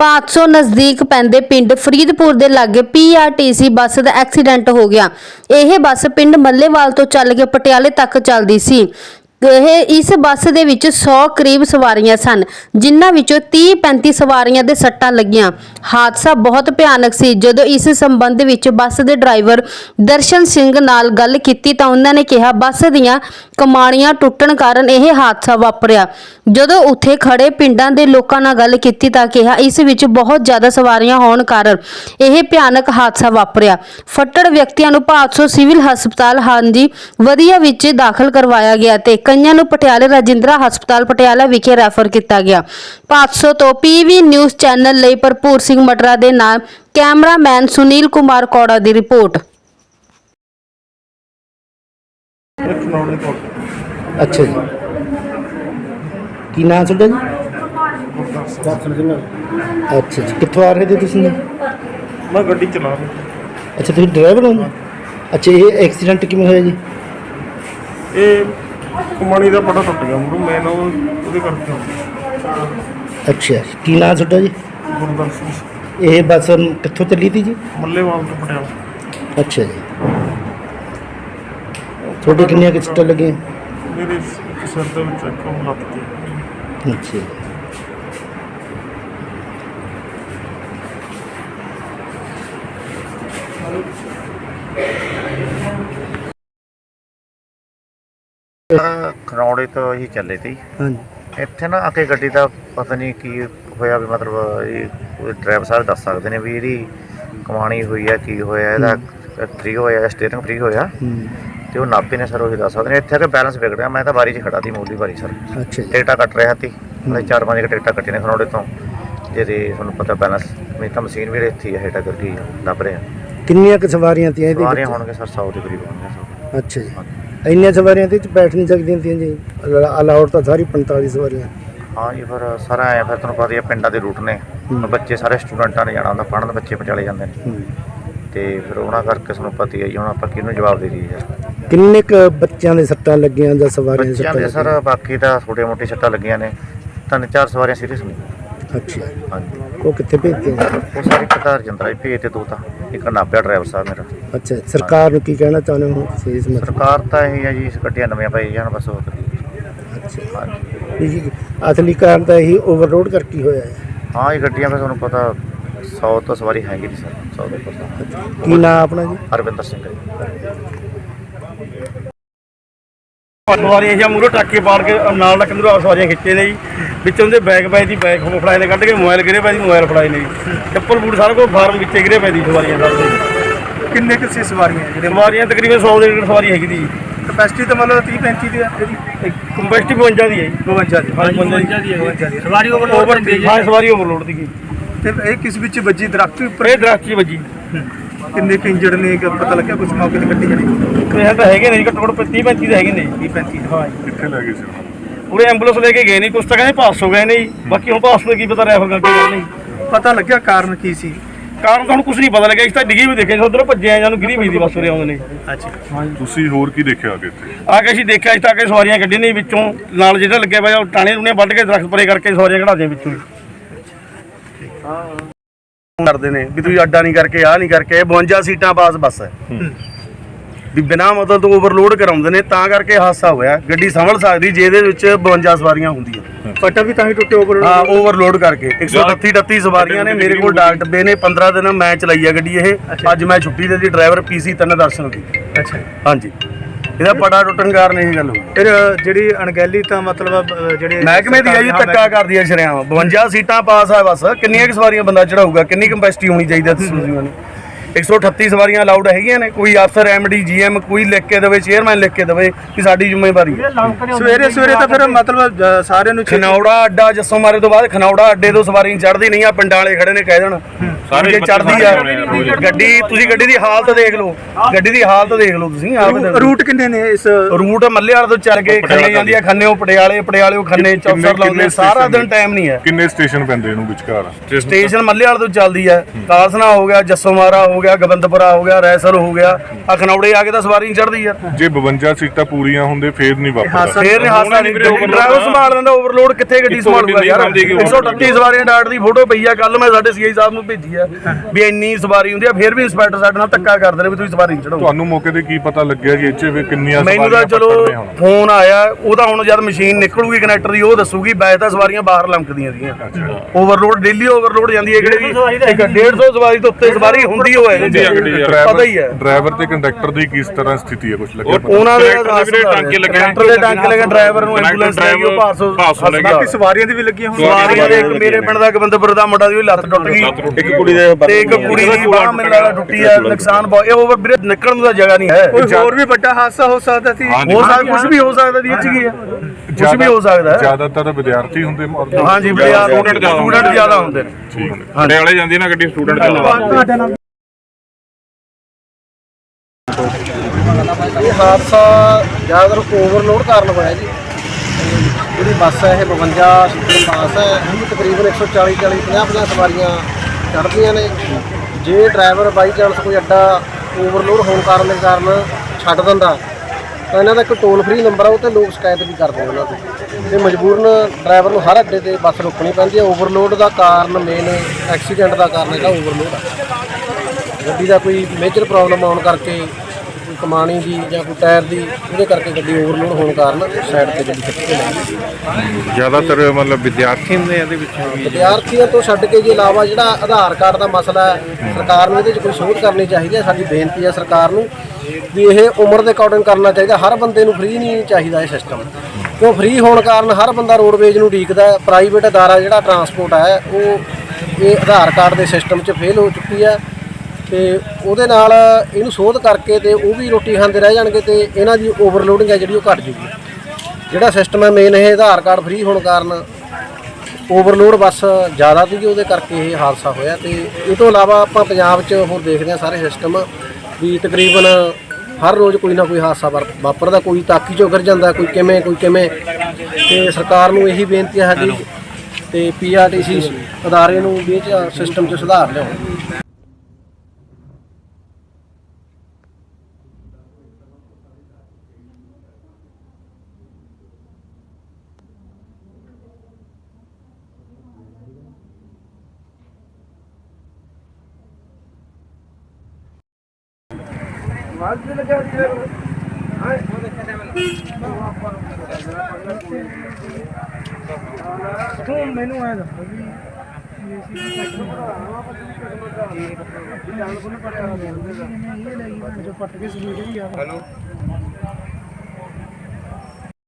500 ਨਜ਼ਦੀਕ ਪੈਂਦੇ ਪਿੰਡ ਫਰੀਦਪੁਰ ਦੇ ਲਾਗੇ ਪੀਆਰਟੀਸੀ ਬੱਸ ਦਾ ਐਕਸੀਡੈਂਟ ਹੋ ਗਿਆ। ਇਹ ਬੱਸ ਪਿੰਡ ਮੱਲੇਵਾਲ ਤੋਂ ਚੱਲ ਕੇ ਪਟਿਆਲੇ ਤੱਕ ਚੱਲਦੀ ਸੀ। ਇਹ ਇਸ ਬੱਸ ਦੇ ਵਿੱਚ 100 ਕਰੀਬ ਸਵਾਰੀਆਂ ਸਨ, ਜਿਨ੍ਹਾਂ ਵਿੱਚੋਂ 30-35 ਸਵਾਰੀਆਂ ਦੇ ਸੱਟਾਂ ਲੱਗੀਆਂ। ਹਾਦਸਾ ਬਹੁਤ ਭਿਆਨਕ ਸੀ। ਜਦੋਂ ਇਸ ਸੰਬੰਧ ਵਿੱਚ ਬੱਸ ਦੇ ਡਰਾਈਵਰ ਦਰਸ਼ਨ ਸਿੰਘ ਨਾਲ ਗੱਲ ਕੀਤੀ ਤਾਂ ਉਹਨਾਂ ਨੇ ਕਿਹਾ, ਬੱਸ ਦੀਆਂ ਕਮਾਣੀਆਂ ਟੁੱਟਣ ਕਾਰਨ ਇਹ ਹਾਦਸਾ ਵਾਪਰਿਆ। ਜਦੋਂ ਉੱਥੇ ਖੜੇ ਪਿੰਡਾਂ ਦੇ ਲੋਕਾਂ ਨਾਲ ਗੱਲ ਕੀਤੀ ਤਾਂ ਕਿਹਾ, ਇਸ ਵਿੱਚ ਬਹੁਤ ਜ਼ਿਆਦਾ ਸਵਾਰੀਆਂ ਹੋਣ ਕਾਰਨ ਇਹ ਭਿਆਨਕ ਹਾਦਸਾ ਵਾਪਰਿਆ। ਫੱਟੜ ਵਿਅਕਤੀਆਂ ਨੂੰ ਭਾਦਸੋਂ ਸਿਵਲ ਹਸਪਤਾਲ, ਹਾਂਜੀ, ਵਧੀਆ ਵਿੱਚ ਦਾਖਲ ਕਰਵਾਇਆ ਗਿਆ ਤੇ ਕਈਆਂ ਨੂੰ ਪਟਿਆਲੇ ਰਾਜਿੰਦਰਾ ਹਸਪਤਾਲ ਪਟਿਆਲਾ ਵਿਖੇ ਰੈਫਰ ਕੀਤਾ ਗਿਆ। ਭਾਦਸੋਂ ਤੋਂ ਪੀਵੀ ਨਿਊਜ਼ ਚੈਨਲ ਲਈ ਭਰਪੂਰ ਸਿੰਘ ਮਟਰਾ ਦੇ ਨਾਲ ਕੈਮਰਾਮੈਨ ਸੁਨੀਲ ਕੁਮਾਰ ਕੌੜਾ ਦੀ ਰਿਪੋਰਟ। ਅੱਛਾ ਜੀ। ਕੀ ਨਾਮ ਤੁਹਾਡਾ ਜੀ? ਅੱਛਾ ਜੀ। ਕਿੱਥੋਂ ਆ ਰਹੇ ਤੇ ਤੁਸੀਂ? ਮੈਂ ਗੱਡੀ ਚਲਾ ਰਿਹਾ। ਅੱਛਾ ਤੁਸੀਂ ਡਰਾਈਵਰ ਹੋ ਜੀ? ਅੱਛਾ ਇਹ ਐਕਸੀਡੈਂਟ ਕਿਵੇਂ ਹੋਇਆ ਜੀ? ਇਹ ਕਮਾਣੀ ਦਾ ਪਟਾ ਟੁੱਟ ਗਿਆ ਮੂਰੂ ਮੈਂ ਨਾ ਉਹ- ਉਹਦੇ ਕਰਕੇ ਹੋ ਗਿਆ। ਅੱਛਾ ਕੀ ਨਾਮ ਤੁਹਾਡਾ ਜੀ? ਸਿੰਘ। ਇਹ ਬੱਸ ਕਿੱਥੋਂ ਚੱਲੀ ਤੀ ਜੀ? ਮੱਲੇਵਾਲ ਤੋਂ ਪਟਿਆਲਾ। ਅੱਛਾ ਜੀ। ਤੁਹਾਡੇ ਕਿੰਨੀਆਂ ਕਿਸਟਾਂ ਲੱਗੀਆਂ? ਮੇਰੇ ਸ- ਇੱਕ ਸਿਰ ਦੇ ਵਿੱਚ ਇੱਕ ਉਹ ਲੱਤ ਤੇ। ਅੱਛਾ ਜੀ। ਖਰੌੜੇ ਤੋਂ ਹੀ ਚੱਲੇ ਸੀ। ਹਾਂਜੀ। ਇੱਥੇ ਨਾ ਆ ਕੇ ਗੱਡੀ ਦਾ ਪਤਾ ਨਹੀਂ ਕੀ ਹੋਇਆ ਵੀ ਮਤਲਬ ਇਹ ਡਰਾਈਵਰ ਸਾਹਿਬ ਦੱਸ ਸਕਦੇ ਨੇ ਵੀ ਇਹਦੀ ਕਮਾਣੀ ਹੋਈ ਹੈ ਕੀ ਹੋਇਆ ਇਹਦਾ ਫ੍ਰੀ ਹੋਇਆ ਸਟੀਅਰਿੰਗ ਫ੍ਰੀ ਹੋਇਆ। ਹੂੰ। ਤੇ ਉਹ ਨਾਪੇ ਨੇ ਸਰ ਉਹੀ ਦੱਸ ਸਕਦੇ ਨੇ। ਇੱਥੇ ਆ ਕੇ ਬੈਲੈਂਸ ਵਿਗੜਿਆ ਮੈਂ ਤਾਂ ਬਾਰੀ 'ਚ ਖੜਾ ਸੀ ਮੂਲੀ ਬਾਰੀ ਸਰ। ਅੱਛਾ ਜੀ। ਟਿਕਟਾਂ ਕੱਟ ਰਿਹਾ ਸੀ। ਮੈਂ ਚਾਰ ਪੰਜ ਕੁ ਟਿਕਟਾਂ ਕੱਟੀਆਂ ਨੇ ਖਰੌੜੇ ਤੋਂ। ਜਿਹਦੇ ਤੁਹਾਨੂੰ ਪਤਾ ਬੈਲੈਂਸ ਮੇਰੀ ਤਾਂ ਮਸ਼ੀਨ ਵੀ ਇੱਥੇ ਹੀ ਹੈ ਹੇਠਾਂ ਕਰ ਗਈ ਲੱਭ ਰਿਹਾ। ਕਿੰਨੀਆਂ ਕੁ ਸਵਾਰੀਆਂ ਤੀਆਂ ਇਹਦੇ ਸਵਾਰੀਆਂ ਵਿੱਚ ਹੋਣਗੇ ਸਰ 100 ਦੇ ਕਰੀਬ ਹੋਣਗੇ ਸਰ ਅੱਛਾ ਜੀ। ਇੰਨੀਆਂ ਸਵਾਰੀਆਂ ਤੇ ਬੈਠ ਨਹੀਂ ਸਕਦੀਆਂ ਤੀਆਂ ਜੀ। ਅਲਾਉਡ ਤਾਂ ਸਾਰੀ 45 ਸਵਾਰੀਆਂ। ਹਾਂ ਜੀ ਫਿਰ ਸਾਰਾ ਆਇਆ ਫਿਰ ਤੁਹਾਨੂੰ ਪਤਾ ਹੀ ਪਿੰਡਾਂ ਦੇ ਰੂਟ ਨੇ। ਬੱਚੇ ਸਾਰੇ ਸਟੂਡੈਂਟਾਂ ਨੇ ਜਾਣਾ ਹੁੰਦਾ ਪੜ੍ਹਨ ਬੱਚੇ ਪਚਾਲੇ ਜਾਂਦੇ ਨੇ। ਤੇ ਫਿਰ ਉਹਨਾਂ ਕਰਕੇ ਤੁਹਾਨੂੰ ਪਤਾ ਹੀ ਹੈ ਜੀ ਹੁਣ ਆਪਾਂ ਕਿਹਨੂੰ ਜਵਾਬ ਦੇ ਦਈਏ। ਯਾਰ ਕਿੰਨੇ ਕ ਬੱਚਿਆਂ ਦੇ ਸੱਟਾਂ ਲੱਗੀਆਂ ਜਾਂ ਸਵਾਰੀਆਂ ਦੇ ਬੱਚਿਆਂ ਸੱਟਾਂ ਦੇ ਸਰ ਬਾਕੀ ਤਾਂ ਛੋਟੇ ਮੋਟੇ ਸੱਟਾਂ ਲੱਗੀਆਂ ਨੇ। ਤਿੰਨ ਚਾਰ ਸਵਾਰੀਆਂ ਸੀਰੀਅਸ ਨੇ? ਅੱਛਾ। ਹਾਂਜੀ। ਉਹ ਕਿੱਥੇ ਭੇਜਦੇ ਆ? ਉਹ ਸਾਰੇ ਕਤਾਰ ਜੰਦਰਾ ਜੀ ਭੇਜ ਤੇ ਦੋ ਤਾਂ। ਇੱਕ ਨਾਪਿਆ ਡਰਾਈਵਰ ਸਾਹਿਬ ਮੇਰਾ। ਅੱਛਾ ਸਰਕਾਰ ਨੂੰ ਕੀ ਕਹਿਣਾ ਚਾਹੁੰਦੇ ਹੋ ਤੁਸੀਂ ਇਸ ਮਤਲਬ ਸਰਕਾਰ ਤਾਂ ਇਹ ਹੈ ਜੀ ਗੱਡੀਆਂ ਨਵੀਆਂ ਪਾਈ ਜਾਣ ਬਸ ਹੋਰ ਕੀ। ਅੱਛਾ। ਹਾਂਜੀ। ਅਸਲੀ ਕਾਰਨ ਤਾਂ ਇਹੀ ਓਵਰਲੋਡ ਕਰਕੇ ਹੀ ਹੋਇਆ ਹੈ। ਹਾਂ ਇਹ ਗੱਡੀਆਂ ਫਿਰ ਤੁਹਾਨੂੰ ਪਤਾ 100 ਤੋਂ ਸਵਾਰੀ ਹੈਗੀ ਨਹੀਂ ਸਰ 100 ਦੇ ਉੱਪਰ ਤਾਂ ਕੀ ਨਾਮ ਆਪਣਾ ਜੀ? ਹਰਵਿੰਦਰ ਸਿੰਘ। ਜੀ ਸਵਾਰੀਆਂ ਜਾਂ ਮੂਰੋ ਟਰੱਕੇ ਪਾੜ ਕੇ ਨਾਲ ਦਾ ਕੰਦਰੂ ਸਵਾਰੀਆਂ ਖਿੱਚੇ ਨੇ ਜੀ। ਵਿੱਚੋਂ ਦੇ ਬੈਗ ਪਏ ਦੀ ਬੈਗ ਫੜਾਏ ਨੇ ਕੱਢ ਕੇ ਮੋਬਾਈਲ ਗਿਰੇ ਪਏ ਦੀ ਮੋਬਾਈਲ ਫੜਾਏ ਨੇ ਜੀ। ਚੱਪਲ ਬੂਟ ਸਾਰਾ ਕੁਝ ਫਾਰਮ ਵਿੱਚੇ ਗਿਰੇ ਪਏ ਦੀ ਸਵਾਰੀਆਂ ਸਾਰੇ ਕਿੰਨੇ ਕੁ ਸੀ ਸਵਾਰੀਆਂ ਜਿਹੜੇ ਸਵਾਰੀਆਂ ਤਕਰੀਬਨ 100 ਦੇ ਡੇਢ ਸਵਾਰੀ ਹੈਗੀ ਦੀ। ਕਪੈਸਿਟੀ ਤਾਂ ਮਤਲਬ 30 35 ਦੀ ਆ ਇਹਦੀ ਕੰਪੈਸਟੀ 52 ਦੀ ਹੈ ਜੀ। 52 ਦੀ। ਹਾਂਜੀ 52 ਦੀ ਹੈ 52 ਦੀ। ਸਵਾਰੀ ਓਵਰਲੋਡ ਦੀ ਹਾਂ ਸਵਾਰੀ ਓਵਰਲੋਡ ਦੀ ਗਈ ਤੇ ਇਹ ਕਿਸ ਵਿੱਚ ਵੱਜੀ? ਦਰਖਤ ਉੱਪਰ? ਇਹ ਦਰਖਤ 'ਚ ਵੱਜੀ। ਕਿੰਨੇ ਕੁ ਇੰਜਰਡ ਨੇ? ਕਿ ਪਤਾ ਲੱਗਿਆ ਕੁਝ ਮੌਕੇ ਤੇ ਕੱਟੀ ਜਾਣੀ? ਇਹ ਤਾਂ ਹੈਗੇ ਨੇ ਜੀ ਘੱਟੋ ਘੱਟ 30 35 ਦੇ ਹੈਗੇ ਨੇ। ਜੀ 30 35 ਹਾਂ। ਕਿੱਥੇ ਲੈ ਗਏ ਸੀ? ਪੂਰੇ ਐਂਬੂਲੈਂਸ ਲੈ ਕੇ ਗਏ ਨੇ ਕੁਛ ਤਾਂ ਕਹਿੰਦੇ ਪਾਸ ਹੋ ਗਏ ਨੇ ਜੀ। ਬਾਕੀ ਹੁਣ ਪਾਸ ਤੋਂ ਕੀ ਪਤਾ ਰੈਫਰ ਕਰਕੇ ਗਏ ਨੇ ਜੀ। ਪਤਾ ਲੱਗਿਆ ਕਾਰਨ ਕੀ ਸੀ? ਕਾਰਨ ਤਾਂ ਹੁਣ ਕੁਝ ਨਹੀਂ ਪਤਾ ਲੱਗਿਆ ਇਸ ਤਾਂ ਡਿੱਗੀ ਵੀ ਦੇਖੇ ਉਧਰੋਂ ਭੱਜੇ ਆ ਜਾਨੂੰ ਗਿਰੀ ਹੋਈ ਦੀ ਬੱਸ ਉਰੇ ਆਉਂਦੇ ਨੇ। ਅੱਛਾ। ਤੁਸੀਂ ਹੋਰ ਕੀ ਦੇਖਿਆ ਅੱਗੇ ਇੱਥੇ? ਆ ਕੇ ਅਸੀਂ ਦੇਖਿਆ ਇਸ ਤਾਂ ਕਿ ਸਵਾਰੀਆਂ ਕੱਢੀ ਨੇ ਵਿੱਚੋਂ ਨਾਲ ਜਿਹੜਾ ਲੱਗਿਆ ਪਿਆ ਉਹ ਟਾਣੇ ਰੂਣੇ ਵੱਢ ਕੇ ਦਰਖਤ ਪਰੇ ਕਰਕੇ ਸਵਾਰੀਆਂ ਕਢਾ ਦੇ ਵਿੱਚੋਂ ਕਰਦੇ ਨੇ ਵੀ ਤੁਸੀਂ ਅੱਡਾ ਨਹੀਂ ਕਰਕੇ ਆਹ ਨਹੀਂ ਕਰਕੇ ਇਹ 52 ਸੀਟਾਂ ਪਾਸ ਬੱਸ ਹੈ। ਵੀ ਬਿਨਾਂ ਮਤਲਬ ਤੋਂ ਓਵਰਲੋਡ ਕਰਾਉਂਦੇ ਨੇ ਤਾਂ ਕਰਕੇ ਹਾਦਸਾ ਹੋਇਆ। ਗੱਡੀ ਸੰਭਲ ਸਕਦੀ ਜੇ ਇਹਦੇ ਵਿੱਚ 52 ਸਵਾਰੀਆਂ ਹੁੰਦੀਆਂ। ਪਟਾ ਵੀ ਤਾਂ ਹੀ ਟੁੱਟੇ ਉੱਪਰ ਹਾਂ ਓਵਰਲੋਡ ਕਰਕੇ। 138 38 ਸਵਾਰੀਆਂ ਨੇ ਮੇਰੇ ਕੋਲ ਡਾਕ ਡੱਬੇ ਨੇ 15 ਦਿਨ ਮੈਂ ਚਲਾਈ ਆ ਗੱਡੀ ਇਹ। ਅੱਜ ਮੈਂ ਛੁੱਟੀ ਦੇ ਦੀ ਡਰਾਈਵਰ ਪੀਸੀ ਤਿੰਨ ਦਰਸ਼ਨ ਦੀ। ਅੱਛਾ। ਹਾਂਜੀ। ਇਹਦਾ ਬੜਾ ਟੁੱਟਣ ਕਾਰਨ ਇਹ ਗੱਲ ਹੋਈ। ਫਿਰ ਜਿਹੜੀ ਅਣਗਹਿਲੀ ਤਾਂ ਮਤਲਬ ਜਿਹੜੇ ਮਹਿਕਮੇ ਦੀ ਹੈ ਜੀ ਧੱਕਾ ਕਰਦੀ ਹੈ ਸ਼ਰਿਆਮ। 52 ਸੀਟਾਂ ਪਾਸ ਆ ਬਸ। ਕਿੰਨੀਆਂ ਕੁ ਸਵਾਰੀਆਂ ਬੰਦਾ ਚੜਾਊਗਾ ਕਿੰਨੀ ਕੰਪੈਸਿਟੀ ਹੋਣੀ ਚਾਹੀਦੀ ਹੈ। ਤੁਸੀਂ ਨੂੰ 138 ਸਵਾਰੀਆਂ ਅਲਾਉਡ ਹੈਗੀਆਂ ਨੇ ਕੋਈ ਅਫਸਰ ਐਮਡੀ ਜੀਐਮ ਕੋਈ ਲਿਖ ਕੇ ਦੇਵੇ ਚੇਅਰਮੈਨ ਲਿਖ ਕੇ ਦੇਵੇ ਕਿ ਸਾਡੀ ਜ਼ਿੰਮੇਵਾਰੀ ਹੈ। ਸਵੇਰੇ ਸਵੇਰੇ ਤਾਂ ਫਿਰ ਮਤਲਬ ਸਾਰਿਆਂ ਨੂੰ ਖਨੌੜਾ ਅੱਡਾ ਜੱਸੋ ਮਾਰੇ ਤੋਂ ਬਾਅਦ ਖਨੌੜਾ ਅੱਡੇ ਤੋਂ ਸਵਾਰੀ ਚੜਦੀ ਨਹੀਂ ਆ ਪਿੰਡਾਂ ਵਾਲੇ ਖੜੇ ਨੇ ਕਹਿ ਦੇਣ ਸਾਰੇ ਜੇ ਚੜਦੀ ਆ। ਗੱਡੀ ਤੁਸੀਂ ਗੱਡੀ ਦੀ ਹਾਲਤ ਦੇਖ ਲਓ। ਗੱਡੀ ਦੀ ਹਾਲਤ ਦੇਖ ਲਓ ਤੁਸੀਂ ਆਪ ਰੂਟ ਕਿੰਨੇ ਨੇ ਇਸ ਰੂਟ ਮੱਲੇ ਵਾਲੇ ਤੋਂ ਚੱਲ ਕੇ ਖੰਨੇ ਜਾਂਦੀ ਆ ਖੰਨੇ ਉਹ ਪਟਿਆਲੇ ਪਟਿਆਲੇ ਉਹ ਖੰਨੇ ਚੌਕਸਰ ਲਾਉਂਦੇ ਸਾਰਾ ਦਿਨ ਟਾਈਮ ਨਹੀਂ ਹੈ। ਕਿੰਨੇ ਸਟੇਸ਼ਨ ਪੈਂਦੇ ਇਹਨੂੰ ਵਿਚਕਾਰ? ਸਟੇਸ਼ਨ ਮੱਲੇ ਵਾਲੇ ਤੋਂ ਚੱਲਦੀ ਹੈ। ਕਾਲਸਨਾ ਹੋ ਗਿਆ ਜੱਸੋ ਮਾਰਾ ਹੋ ਗਿਆ ਗਵੰਦਪੁਰਾ ਹੋ ਗਿਆ ਰੈਸਰ ਹੋ ਗਿਆ। ਆ ਖਨੌੜੇ ਆ ਕੇ ਤਾਂ ਸਵਾਰੀ ਨਹੀਂ ਚੜਦੀ ਯਾਰ। ਜੇ 52 ਸੀਟਾਂ ਪੂਰੀਆਂ ਹੁੰਦੇ ਫੇਰ ਨਹੀਂ ਵਾਪਰਦਾ ਫੇਰ ਨਹੀਂ ਹਾਸਾ ਨਹੀਂ ਡਰਾਈਵਰ ਸੰਭਾਲ ਲੈਂਦਾ ਓਵਰਲੋਡ ਕਿੱਥੇ ਗੱਡੀ ਸੰਭਾਲੂਗਾ ਯਾਰ? 138 ਸਵਾਰੀਆਂ ਡਾਟ ਦੀ ਫੋਟੋ ਪਈ ਆ ਕੱਲ ਮੈਂ ਸਾਡੇ ਸੀਆਈ ਸਾਹਿਬ ਨੂੰ ਭੇਜੀ ਆ ਵੀ ਇੰਨੀ ਸਵਾਰੀ ਹੁੰਦੀ ਆ ਫੇਰ ਵੀ ਇੰਸਪੈਕਟਰ ਸਾਡੇ ਨਾਲ ਧੱਕਾ ਕਰਦੇ ਨੇ ਵੀ ਤੁਸੀਂ ਸਵਾਰੀ ਨਹੀਂ ਚੜਾਓ ਤੁਹਾਨੂੰ ਮੌਕੇ ਤੇ ਕੀ ਪਤਾ ਲੱਗਿਆ ਜੀ ਇੱਥੇ ਵੀ ਕਿੰਨੀਆਂ ਮੈਨੂੰ ਤਾਂ ਚਲੋ ਪਕੜਨੇ ਹੁਣ? ਫੋਨ ਆਇਆ ਉਹ ਤਾਂ ਹੁਣ ਜਦ ਮਸ਼ੀਨ ਨਿਕਲੂਗੀ ਕਨੈਕਟਰ ਦੀ ਉਹ ਦੱਸੂਗੀ ਵੈਸੇ ਤਾਂ ਸਵਾਰੀਆਂ ਬਾਹਰ ਲੰਕਦੀਆਂ ਸੀਗੀਆਂ। ਓਵਰਲੋਡ ਡੇਲੀ ਓਵਰਲੋਡ ਜਾਂਦੀ ਹੈ ਕਿਹੜੇ ਇੱਕ 150 ਸਵਾਰੀ ਤੋਂ ਉੱਤੇ ਸਵਾਰੀ ਹੁੰਦੀ ਹੋਏ ਪਤਾ ਹੀ ਹੈ। ਡਰਾਈਵਰ ਤੇ ਕੰਡਕਟਰ ਦੀ ਕਿਸ ਤਰ੍ਹਾਂ ਸਥਿਤੀ ਹੈ ਕੁਝ ਲੱਗਿਆ ਪਤਾ? ਉਹਨਾਂ ਦੇ ਵੀਰੇ ਟਾਂਕੇ ਲੱਗੇ ਕਨੈਕਟਰ ਦੇ ਟਾਂਕੇ ਲੱਗੇ ਡਰਾਈਵਰ ਨੂੰ ਐਂਬੂਲੈਂਸ ਲੈ ਗਈ ਉਹ ਭਾਰਸੋ ਬਾਕੀ ਸਵਾਰੀਆਂ ਦੀ ਵੀ ਲੱਗੀਆਂ ਹੋਣ ਸਵਾਰੀਆਂ ਦੇ ਇੱਕ ਮੇਰੇ ਪਿੰਡ ਦਾ ਗਵੰਦਪੁਰ ਦਾ ਮੁੰਡਾ ਦੀ ਉਹਦੀ ਲੱਤ ਟੁੱਟ ਗਈ। ਇੱਕ ਕੁੜੀ ਦੇ ਤੇ ਇੱਕ ਕੁੜੀ ਦੀ ਬਾਹ ਮੇਰੇ ਨਾਲ ਟੁੱਟੀ ਆ ਨੁਕਸਾਨ ਬਹੁਤ ਇਹ ਓਵਰ ਵੀਰੇ ਨਿਕਲਣ ਨੂੰ ਤਾਂ ਜਗ੍ਹਾ ਨਹੀਂ ਹੈ। ਕੋਈ ਹੋਰ ਵੀ ਵੱਡਾ ਹਾਦਸਾ ਹੋ ਸਕਦਾ ਸੀ? ਹੋ ਸਕਦਾ ਕੁਝ ਵੀ ਹੋ ਸਕਦਾ ਦੀ ਕੀ ਹੈ? ਕੁਝ ਵੀ ਹੋ ਸਕਦਾ ਹੈ। ਜ਼ਿਆਦਾਤਰ ਵਿਦਿਆਰਥੀ ਹੁੰਦੇ ਮੌਤ ਹਾਂਜੀ ਸਟੂਡੈਂਟ ਸਟੂਡੈਂਟ ਜ਼ਿਆਦਾ ਹੁੰਦੇ ਨੇ। ਪਟਿਆਲੇ ਜਾਂਦੀ ਨਾ ਗੱਡੀ ਸਟੂਡੈਂਟ ਜ਼ਿਆਦਾ। ਹਾਦਸਾ ਜ਼ਿਆਦਾਤਰ ਓਵਰਲੋਡ ਕਾਰਨ ਹੋਇਆ ਜੀ। ਤੇ ਜਿਹੜੀ ਬੱਸ ਹੈ, ਇਹ 52 ਸੀਟਰ ਬੱਸ ਹੈ। ਇਹਨੂੰ ਤਕਰੀਬਨ 140 40 50 50 ਸਵਾਰੀਆਂ ਚੜ੍ਹਦੀਆਂ ਨੇ। ਜੇ ਡਰਾਈਵਰ ਬਾਈ ਚਾਂਸ ਕੋਈ ਅੱਡਾ ਓਵਰਲੋਡ ਹੋਣ ਕਾਰਨ ਦੇ ਕਾਰਨ ਛੱਡ ਦਿੰਦਾ, ਤਾਂ ਇਹਨਾਂ ਦਾ ਇੱਕ ਟੋਲ ਫ੍ਰੀ ਨੰਬਰ ਆ, ਉਹ ਤੇ ਲੋਕ ਸ਼ਿਕਾਇਤ ਵੀ ਕਰਦੇ ਉਹਨਾਂ ਤੋਂ ਤੇ ਮਜਬੂਰਨ ਡਰਾਈਵਰ ਨੂੰ ਹਰ ਅੱਡੇ ਤੇ ਬੱਸ ਰੋਕਣੀ ਪੈਂਦੀ ਹੈ। ਓਵਰਲੋਡ ਦਾ ਕਾਰਨ ਮੇਨ ਐਕਸੀਡੈਂਟ ਦਾ ਕਾਰਨ ਇਹਦਾ ਓਵਰਲੋਡ ਆ। ਗੱਡੀ ਦਾ ਕੋਈ ਮੇਜਰ ਪ੍ਰੋਬਲਮ ਆਉਣ ਕਰਕੇ ਕਮਾਣੀ ਦੀ ਜਾਂ ਕੋਈ ਟਾਇਰ ਦੀ ਉਹਦੇ ਕਰਕੇ ਗੱਡੀ ਓਵਰਲੋਡ ਹੋਣ ਕਾਰਨ ਸਾਈਡ ਤੇ ਗੱਡੀ ਖਿੱਚ ਕੇ ਲੈ ਗਈ। ਜ਼ਿਆਦਾਤਰ ਮਤਲਬ ਵਿਦਿਆਰਥੀ ਆ ਇਹਦੇ ਵਿੱਚ ਵਿਦਿਆਰਥੀਆਂ ਤੋਂ ਛੱਡ ਕੇ ਜੇ ਇਲਾਵਾ ਜਿਹੜਾ ਆਧਾਰ ਕਾਰਡ ਦਾ ਮਸਲਾ ਹੈ ਸਰਕਾਰ ਨੂੰ ਇਹਦੇ 'ਚ ਕੋਈ ਸੋਧ ਕਰਨੀ ਚਾਹੀਦੀ ਹੈ ਸਾਡੀ ਬੇਨਤੀ ਹੈ ਸਰਕਾਰ ਨੂੰ ਵੀ ਇਹ ਉਮਰ ਦੇ ਅਕੋਰਡਿੰਗ ਕਰਨਾ ਚਾਹੀਦਾ ਹਰ ਬੰਦੇ ਨੂੰ ਫ੍ਰੀ ਨਹੀਂ ਚਾਹੀਦਾ ਇਹ ਸਿਸਟਮ ਕਿਉਂ ਫ੍ਰੀ ਹੋਣ ਕਾਰਨ ਹਰ ਬੰਦਾ ਰੋਡਵੇਜ ਨੂੰ ਹੈ ਪ੍ਰਾਈਵੇਟ ਅਦਾਰਾ ਜਿਹੜਾ ਟਰਾਂਸਪੋਰਟ ਹੈ ਉਹ ਇਹ ਆਧਾਰ ਕਾਰਡ ਦੇ ਸਿਸਟਮ 'ਚ ਫੇਲ ਹੋ ਚੁੱਕੀ ਹੈ। ਤੇ ਉਹਦੇ ਨਾਲ ਇਹਨੂੰ ਸੋਧ ਕਰਕੇ ਤੇ ਉਹ ਵੀ ਰੋਟੀ ਖਾਂਦੇ ਰਹਿ ਜਾਣਗੇ ਤੇ ਇਹਨਾਂ ਦੀ ਓਵਰਲੋਡਿੰਗ ਹੈ ਜਿਹੜੀ ਉਹ ਘਟ ਜੂਗੀ। ਜਿਹੜਾ ਸਿਸਟਮ ਹੈ ਮੇਨ ਇਹ ਆਧਾਰ ਕਾਰਡ ਫ੍ਰੀ ਹੋਣ ਕਾਰਨ ਓਵਰਲੋਡ ਬੱਸ ਜ਼ਿਆਦਾ ਸੀਗੀ ਉਹਦੇ ਕਰਕੇ ਇਹ ਹਾਦਸਾ ਹੋਇਆ ਤੇ ਇਹ ਤੋਂ ਇਲਾਵਾ ਆਪਾਂ ਪੰਜਾਬ 'ਚ ਹੋਰ ਦੇਖਦੇ ਹਾਂ ਸਾਰੇ ਸਿਸਟਮ ਵੀ ਤਕਰੀਬਨ ਹਰ ਰੋਜ਼ ਕੋਈ ਨਾ ਕੋਈ ਹਾਦਸਾ ਵਾਪਰਦਾ ਕੋਈ ਤਾਕੀ ਚੋਂ ਗਿਰ ਜਾਂਦਾ ਕੋਈ ਕਿਵੇਂ ਕੋਈ ਕਿਵੇਂ। ਤੇ ਸਰਕਾਰ ਨੂੰ ਇਹੀ ਬੇਨਤੀ ਹੈ ਸਾਡੀ ਤੇ ਪੀਆਰਟੀਸੀ ਅਦਾਰੇ ਨੂੰ ਵੀ ਇਹ ਸਿਸਟਮ 'ਚ ਸੁਧਾਰ ਲਿਆਉਣ ਤੂੰ ਮੈਨੂੰ ਆਇਆ ਦੱਸ ਵੀ ਇਹ ਜਾਨ ਕੋਲ ਪੜਿਆ ਹੋਇਆ ਹੈ ਜੋ ਪੱਟ ਕੇ ਸੁਣੀ ਗਈ ਆ ਹੈਲੋ